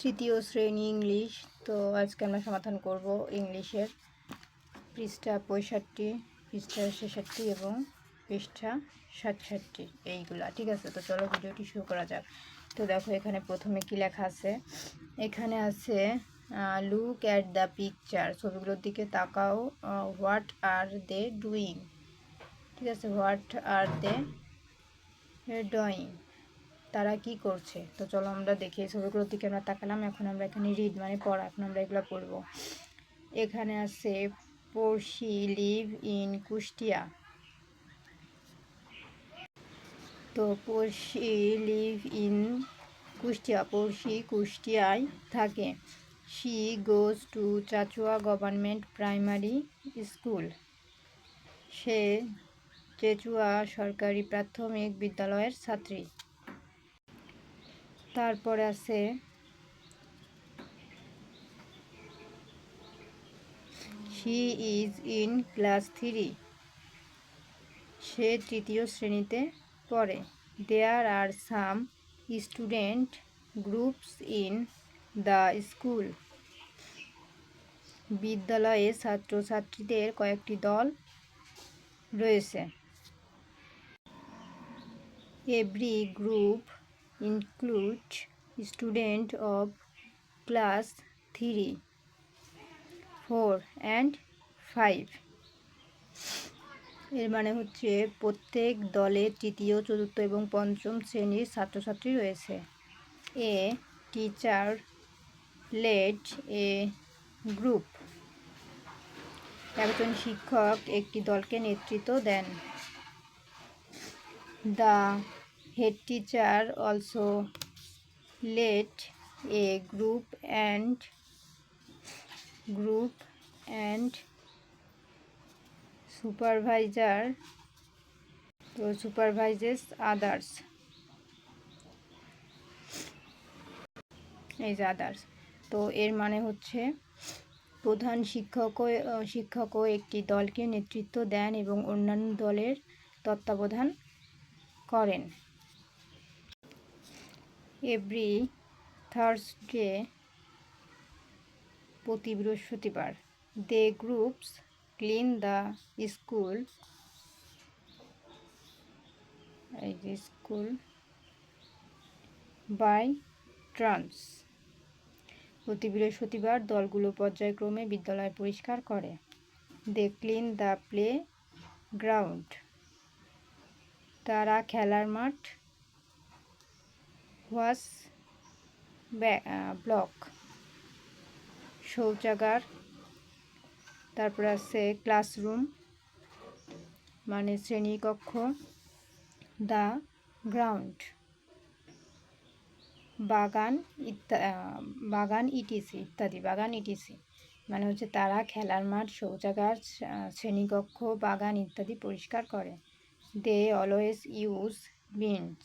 তৃতীয় শ্রেণি ইংলিশ। তো আজকে আমরা সমাধান করব ইংলিশের। পৃষ্ঠা পঁয়ষট্টি, পৃষ্ঠা ছেষট্টি এবং পৃষ্ঠা সাতষট্টি, এইগুলা। ঠিক আছে, তো চলো ভিডিওটি শুরু করা যাক। তো দেখো, এখানে প্রথমে কি লেখা আছে? এখানে আছে লুক অ্যাট দ্য পিকচার ছবিগুলোর দিকে তাকাও হোয়াট আর দে ডুইং ঠিক আছে হোয়াট আর দে ড্রয়িং তারা কি করছে? তো চলো আমরা দেখি ছবিগুলোর দিকে আমরা তাকালাম, এখন আমরা এখানে রিড মানে পড়া, এখন আমরা এগুলো পড়ব। এখানে আছে পড়শি লিভ ইন কুষ্টিয়া। তো পড়শি লিভ ইন কুষ্টিয়া পড়শি কুষ্টিয়ায় থাকে। She goes to Chachua government primary school সে চেচুয়া সরকারি প্রাথমিক বিদ্যালয়ের ছাত্রী। তারপরে আছে she is in class three সে তৃতীয় শ্রেণীতে পড়ে। There are some student groups in the school বিদ্যালয়ে ছাত্রছাত্রীদের কয়েকটি দল রয়েছে। Every group include student of class 3 4 and 5 এর মানে হচ্ছে প্রত্যেক দলে তৃতীয়, চতুর্থ এবং পঞ্চম শ্রেণির ছাত্রছাত্রী রয়েছে। A teacher led a group একজন শিক্ষক একটি দলকে নেতৃত্ব দেন। The head teacher, also led a group and group and supervisor তো supervises others. এই যে আদার্স তো এর মানে হচ্ছে প্রধান শিক্ষকও শিক্ষকও একটি দলকে নেতৃত্ব দেন এবং অন্যান্য দলের তত্ত্বাবধান করেন। এভরি থার্সডে, প্রতি বৃহস্পতিবার। They groups clean the school. এই যে স্কুল। By trans. প্রতি বৃহস্পতিবার দলগুলো পর্যায়ক্রমে বিদ্যালয় পরিষ্কার করে। They clean the playground. তারা খেলার মাঠ ওয়াশ ব্লক শৌচাগার, তারপর আছে ক্লাসরুম মানে শ্রেণীকক্ষ দ্য গ্রাউন্ড বাগান ইত্যা বাগান ইটিসি ইত্যাদি, বাগান ইটিসি মানে হচ্ছে তারা খেলার মাঠ, শৌচাগার শ্রেণীকক্ষ, বাগান, ইত্যাদি পরিষ্কার করে। দে অলওয়েজ ইউজ বিনস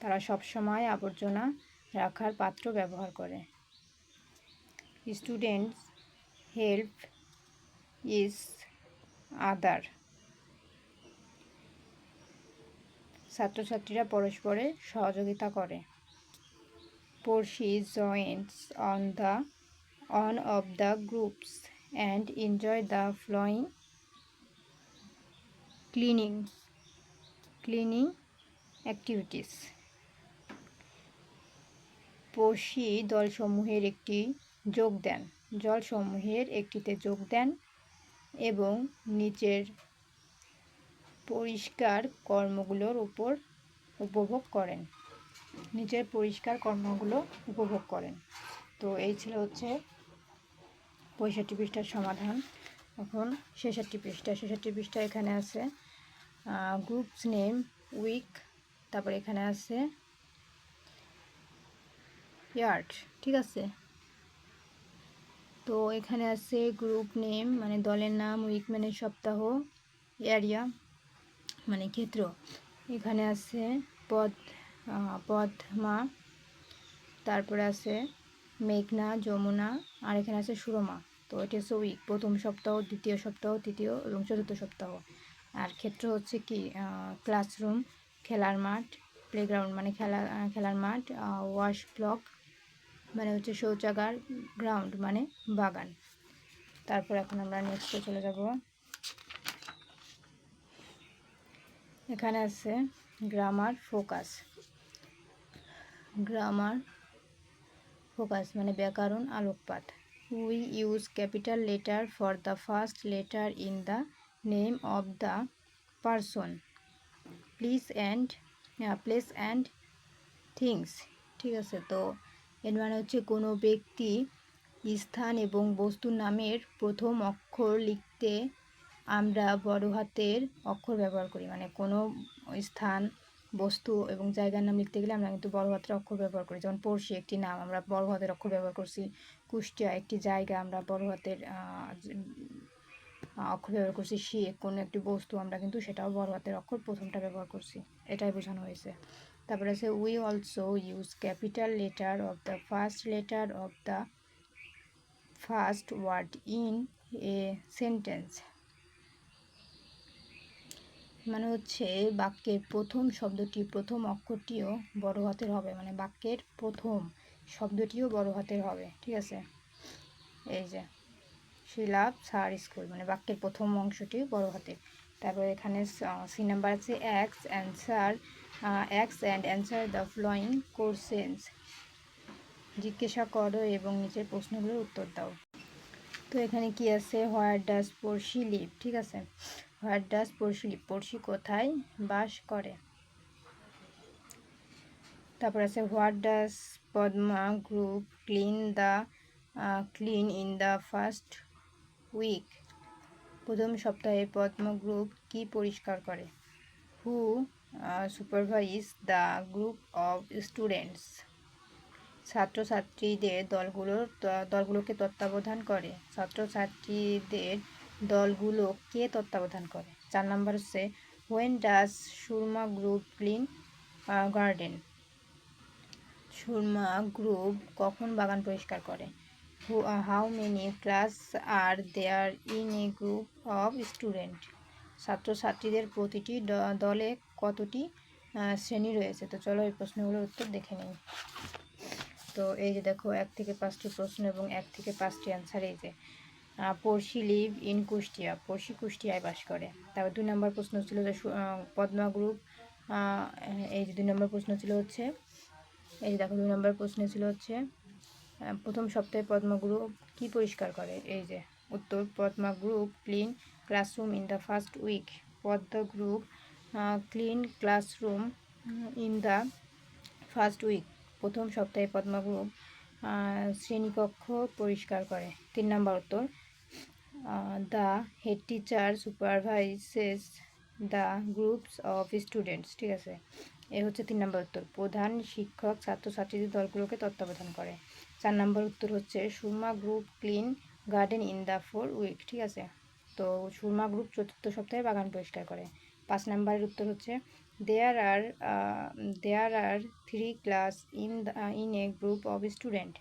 তারা সবসময় আবর্জনা রাখার পাত্র ব্যবহার করে। Students help is other. ছাত্রছাত্রীরা পরস্পরে সহযোগিতা করে। Porshi joints on the, on of the groups and enjoy the flowing cleaning cleaning activities. Porshi দলসমূহের একটি যোগ দেন। জলসমূহের একটিতে যোগ দেন এবং নিচের পরিষ্কার কর্মগুলোর উপর উপভোগ করেন। নিচের পরিষ্কার কর্মগুলো উপভোগ করেন। তো এই ছিল হচ্ছে পঁয়ষট্টি পৃষ্ঠার সমাধান। এখন ছেষট্টি পৃষ্ঠা। ছেষট্টি পৃষ্ঠা এখানে আছে গ্রুপস নেম উইক তারপর এখানে আছে ইয়ার্ড, ঠিক আছে? তো এখানে আছে গ্রুপ নেম মানে দলের নাম উইক মানে সপ্তাহ এরিয়া মানে ক্ষেত্র। এখানে আছে পদ পদ্মা তারপরে আছে মেঘনা, যমুনা, আর এখানে আছে সুরমা। তো এটি হচ্ছে উইক প্রথম সপ্তাহ, দ্বিতীয় সপ্তাহ, তৃতীয় এবং চতুর্থ সপ্তাহ। আর ক্ষেত্র হচ্ছে কি? ক্লাসরুম খেলার মাঠ প্লেগ্রাউন্ড মানে খেলা খেলার মাঠ ওয়াশ ব্লক মানে হচ্ছে শৌচাগার গ্রাউন্ড মানে বাগান। তারপর এখন আমরা নেক্সটে চলে যাব। এখানে আছে গ্রামার ফোকাস গ্রামার ফোকাস মানে ব্যাকরণ আলোকপাত। We use capital letter for the first letter in the name of the person please and place and things ঠিক আছে, তো এর মানে হচ্ছে কোনো ব্যক্তি স্থান এবং বস্তুর নামের প্রথম অক্ষর লিখতে আমরা বড় হাতের অক্ষর ব্যবহার করি। মানে কোনো স্থান, বস্তু এবং জায়গার নাম লিখতে গেলে আমরা কিন্তু বড় হাতের অক্ষর ব্যবহার করি। যেমন পড়শি একটি নাম, আমরা বড় হাতের অক্ষর ব্যবহার করছি। কুষ্টিয়া একটি জায়গা, আমরা বড় হাতের অক্ষর ব্যবহার করছি। সে কোনো একটি বস্তু, আমরা কিন্তু সেটাও বড় হাতের অক্ষর প্রথমটা ব্যবহার করছি। এটাই বোঝানো হয়েছে। তারপরে আছে we also use capital letter of the first letter of the first word in a sentence মানে হচ্ছে বাক্যের প্রথম শব্দটি প্রথম অক্ষরটিও বড় হাতের হবে। মানে বাক্যের প্রথম শব্দটিও বড় হাতের হবে। ঠিক আছে? এই যে শি লাভ সার স্কুল মানে বাক্যের প্রথম অংশটি বড় হাতের। তারপর এখানে সি নাম্বার আছে X answer X and answer the following questions জিজ্ঞাসা করো এবং নিচের প্রশ্নগুলোর উত্তর দাও। তো এখানে কি আছে? হোয়ার ডাস পড়শি লিভ ঠিক আছে? হোয়ার ডাস পড়শি লিভ পড়শি কোথায়? বাস করে। তারপর আছে what does Padma group clean the clean in the first week প্রথম সপ্তাহে পদ্ম গ্রুপ কি পরিষ্কার করে? Who supervise the group of students ছাত্রছাত্রীদের দলগুলোর দলগুলোকে তত্ত্বাবধান করে। ছাত্রছাত্রীদের দলগুলো কে তত্ত্বাবধান করে। চার নাম্বার হচ্ছে when does Surma group clean garden Surma group কখন বাগান পরিষ্কার করে? How many class are there in a group of student ছাত্রছাত্রীদের প্রতিটি দলে কতটি শ্রেণি রয়েছে? তো চলো এই প্রশ্নগুলোর উত্তর দেখে নিই। তো এই যে দেখো, এক থেকে পাঁচটি প্রশ্ন এবং এক থেকে পাঁচটি অ্যান্সার এই যে পড়শি লিভ ইন কুষ্টিয়া। পড়শি কুষ্টিয়ায় বাস করে। তারপর দুই নম্বর প্রশ্ন ছিল যে পদ্মা গ্রুপ এই যে দুই নম্বর প্রশ্ন ছিল হচ্ছে, এই যে দেখো, দুই নম্বর প্রশ্ন ছিল হচ্ছে প্রথম সপ্তাহে পদ্মা গ্রুপ কি পরিষ্কার করে? এই যে উত্তর Padma group clean classroom in the first week. Padma group clean classroom in the first week. প্রথম সপ্তাহে পদ্মা গ্রুপ শ্রেণীকক্ষ পরিষ্কার করে। তিন নম্বর উত্তর the head teacher supervises the groups of students, ঠিক আছে? এ হচ্ছে তিন নম্বর উত্তর। প্রধান শিক্ষক ছাত্রছাত্রীদের দলগুলোকে তত্ত্বাবধান করে। চার নম্বর উত্তর হচ্ছে Surma group clean garden in the four week ঠিক আছে? তো সুরমা গ্রুপ চতুর্থ সপ্তাহে বাগান পরিষ্কার করে। পাঁচ নম্বরের উত্তর হচ্ছে there are there are three class in in a group of student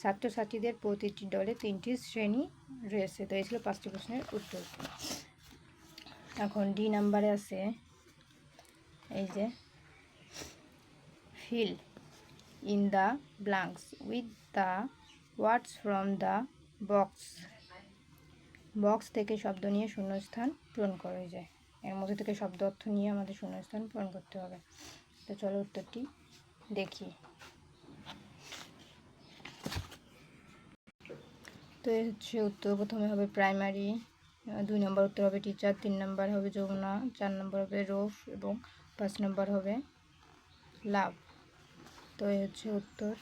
ছাত্রছাত্রীদের প্রতিটি দলে তিনটি শ্রেণি রয়েছে। তো এই ছিল পাঁচটি প্রশ্নের উত্তর। এখন ডি নাম্বারে আছে, এই যে fill in the blanks with the words from the box. Box থেকে শব্দ নিয়ে শূন্যস্থান পূরণ করা যায়। এর মধ্যে থেকে শব্দ অর্থ নিয়ে আমাদের শূন্যস্থান পূরণ করতে হবে। তো চলো উত্তরটি দেখি। তো এই হচ্ছে উত্তর। প্রথমে হবে প্রাইমারি দুই নম্বর উত্তর হবে টিচার তিন নম্বর হবে যমুনা, চার নম্বর হবে রোফ এবং পাঁচ নম্বর হবে লাভ। তো এই হচ্ছে উত্তর।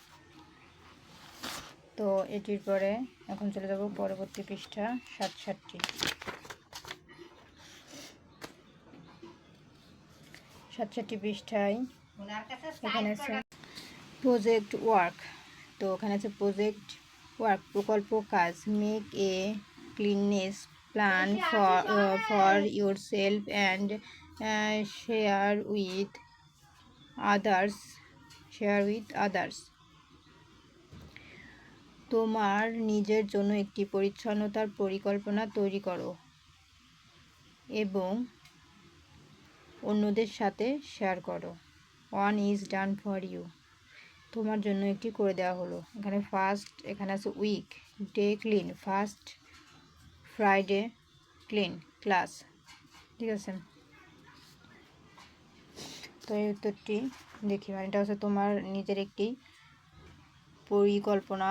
তো এটির পরে এখন চলে যাব পরবর্তী পৃষ্ঠা সাতষট্টি। সাতষট্টি পৃষ্ঠায় এখানে আছে প্রজেক্ট ওয়ার্ক তো ওখানে আছে প্রজেক্ট ওয়ার্ক প্রকল্প কাজ। Make a cleanness plan for for yourself and share with others share with others তোমার নিজের জন্য একটি পরিচ্ছন্নতার পরিকল্পনা তৈরি করো এবং অন্যদের সাথে শেয়ার করো। One is done for you তোমার জন্য একটি করে দেওয়া হলো। এখানে ফার্স্ট এখানে আছে week day clean first Friday clean class ঠিক আছে? তো এই উত্তরটি দেখি। মানে এটা হচ্ছে তোমার নিজের একটি পরিকল্পনা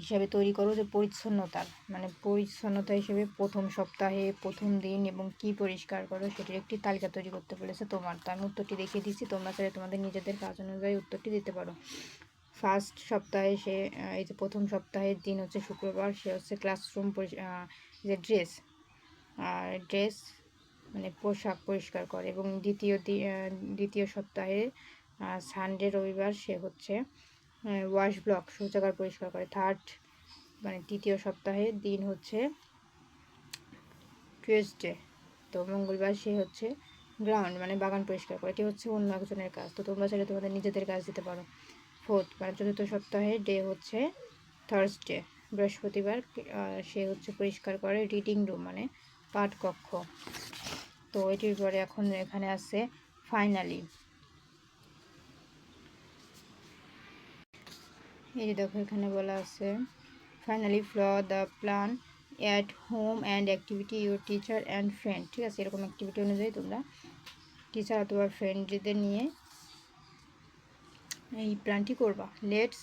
হিসাবে তৈরি করো যে পরিচ্ছন্নতার মানে পরিচ্ছন্নতা হিসেবে প্রথম সপ্তাহে, প্রথম দিন এবং কি পরিষ্কার করো সেটির একটি তালিকা তৈরি করতে বলেছে তোমার। তো আমি উত্তরটি দেখিয়ে দিচ্ছি, তোমরা চাইলে তোমাদের নিজেদের কাজ অনুযায়ী উত্তরটি দিতে পারো। ফার্স্ট সপ্তাহে সে এই যে প্রথম সপ্তাহের দিন হচ্ছে শুক্রবার, সে হচ্ছে ক্লাসরুম যে ড্রেস, আর ড্রেস মানে পোশাক পরিষ্কার করে এবং দ্বিতীয় দ্বিতীয় সপ্তাহে সানডে রবিবার সে হচ্ছে ওয়াশ ব্লক শৌচাগার পরিষ্কার করে। থার্ড মানে তৃতীয় সপ্তাহের দিন হচ্ছে টুয়েসডে তো মঙ্গলবার সে হচ্ছে গ্রাউন্ড মানে বাগান পরিষ্কার করে। এটি হচ্ছে অন্য একজনের কাজ। তো তোমরা চাইলে তোমাদের নিজেদের কাজ দিতে পারো। ফোর্থ মানে চতুর্থ সপ্তাহে ডে হচ্ছে থার্সডে বৃহস্পতিবার সে হচ্ছে পরিষ্কার করে রিডিং রুম মানে পাঠকক্ষ। তো এটির পরে এখন এখানে আছে ফাইনালি এই যে দেখো এখানে বলা আছে finally follow the plan at home and activity your teacher and friend ঠিক আছে? এরকম অ্যাক্টিভিটি অনুযায়ী তোমরা টিচার অথবা ফ্রেন্ডদের নিয়ে এই প্ল্যানটি করবা। লেটস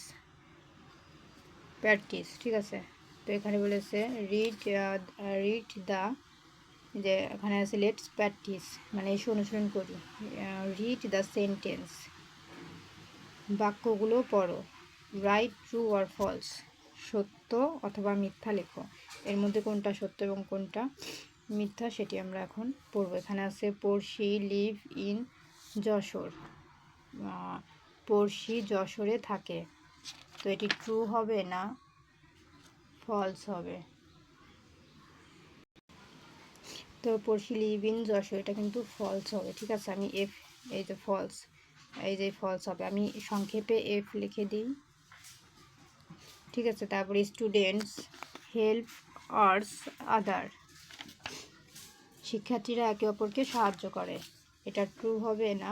প্র্যাকটিস ঠিক আছে? তো এখানে বলেছে রিড রিড দ্য যে এখানে আছে লেটস প্র্যাকটিস মানে এসে অনুসরণ করি। রিড দ্য সেন্টেন্স বাক্যগুলো পড়ো। রাইট ট্রু আর ফলস সত্য অথবা মিথ্যা লেখো। এর মধ্যে কোনটা সত্য এবং কোনটা মিথ্যা সেটি আমরা এখন পড়ব। এখানে আছে, পড়শি লিভ ইন যশোর। পড়শি যশোরে থাকে। তো এটি ট্রু হবে না ফলস হবে? তো পড়শি লিভ ইন যশোর, এটা কিন্তু ফলস হবে। ঠিক আছে, আমি এফ এই যে ফলস এই যে ফলস হবে। আমি সংক্ষেপে এফ লিখে দিই। ঠিক আছে, তারপরে স্টুডেন্টস হেল্প আর্স আদার শিক্ষার্থীরা একে অপরকে সাহায্য করে। এটা ট্রু হবে না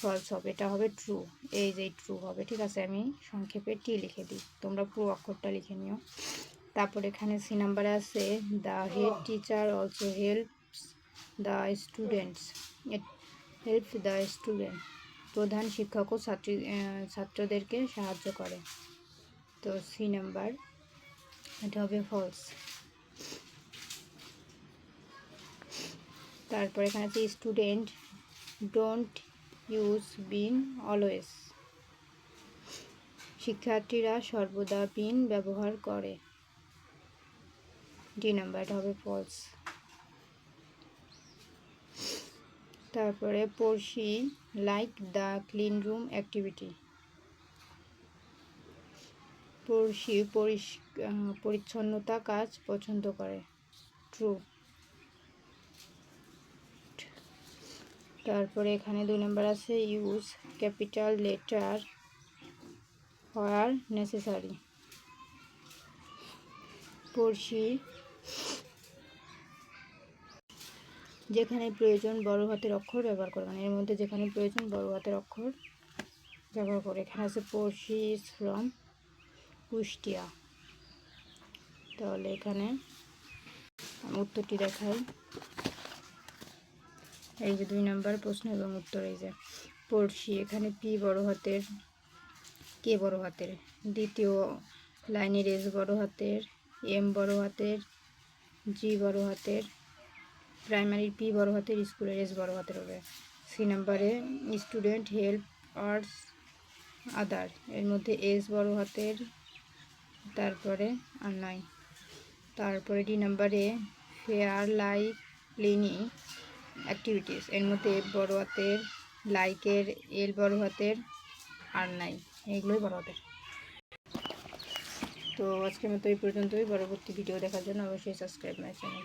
ফলস হবে, এটা হবে ট্রু এই যে ট্রু হবে, ঠিক আছে, আমি সংক্ষেপে টি লিখে দিই। তোমরা পুরো অক্ষরটা লিখে নিও। তারপর এখানে সি নাম্বারে আছে the head teacher also helps the students help the student প্রধান শিক্ষকও ছাত্রী ছাত্রদেরকে সাহায্য করে। তো সি নাম্বার। এটা হবে ফলস তারপর এখানে আছে student don't use bin always শিক্ষার্থীরা সর্বদা বিন ব্যবহার করে। ডি নাম্বার, এটা হবে ফলস তারপরে Porshi like the clean room activity পরিচ্ছন্নতা কাজ পছন্দ করে। ট্রু তারপরে এখানে দুই নম্বর আছে ইউজ ক্যাপিটাল লেটার হওয়ার নেসেসারি পড়শি, যেখানে প্রয়োজন বড় হাতের অক্ষর ব্যবহার করে মানে এর মধ্যে যেখানে প্রয়োজন বড় হাতের অক্ষর ব্যবহার করে। এখানে আছে পড়শি ফ্রম কুষ্টিয়া। তাহলে এখানে উত্তরটি দেখাই। এই যে দুই নম্বর প্রশ্ন এবং উত্তর এই যে পড়শি এখানে পি বড় হাতের, কে বড় হাতের? দ্বিতীয় লাইনের এস বড় হাতের, এম বড় হাতের, জি বড় হাতের প্রাইমারির পি বড় হাতের, স্কুলের এস বড় হাতের হবে। সি নাম্বারে স্টুডেন্ট হেল্প আর্টস আদার। এর মধ্যে এস বড় হাতের তারপরে আর নাই তারপরে ডি নাম্বারে ফেয়ার লাইক ক্লিনি অ্যাক্টিভিটিস এর মধ্যে বড় হাতের লাইকের এল বড় হাতের আর নাই। এইগুলোই বড় হাতের। তো আজকের মতো এই পর্যন্তই। পরবর্তী ভিডিও দেখার জন্য অবশ্যই সাবস্ক্রাইব মাই চ্যানেল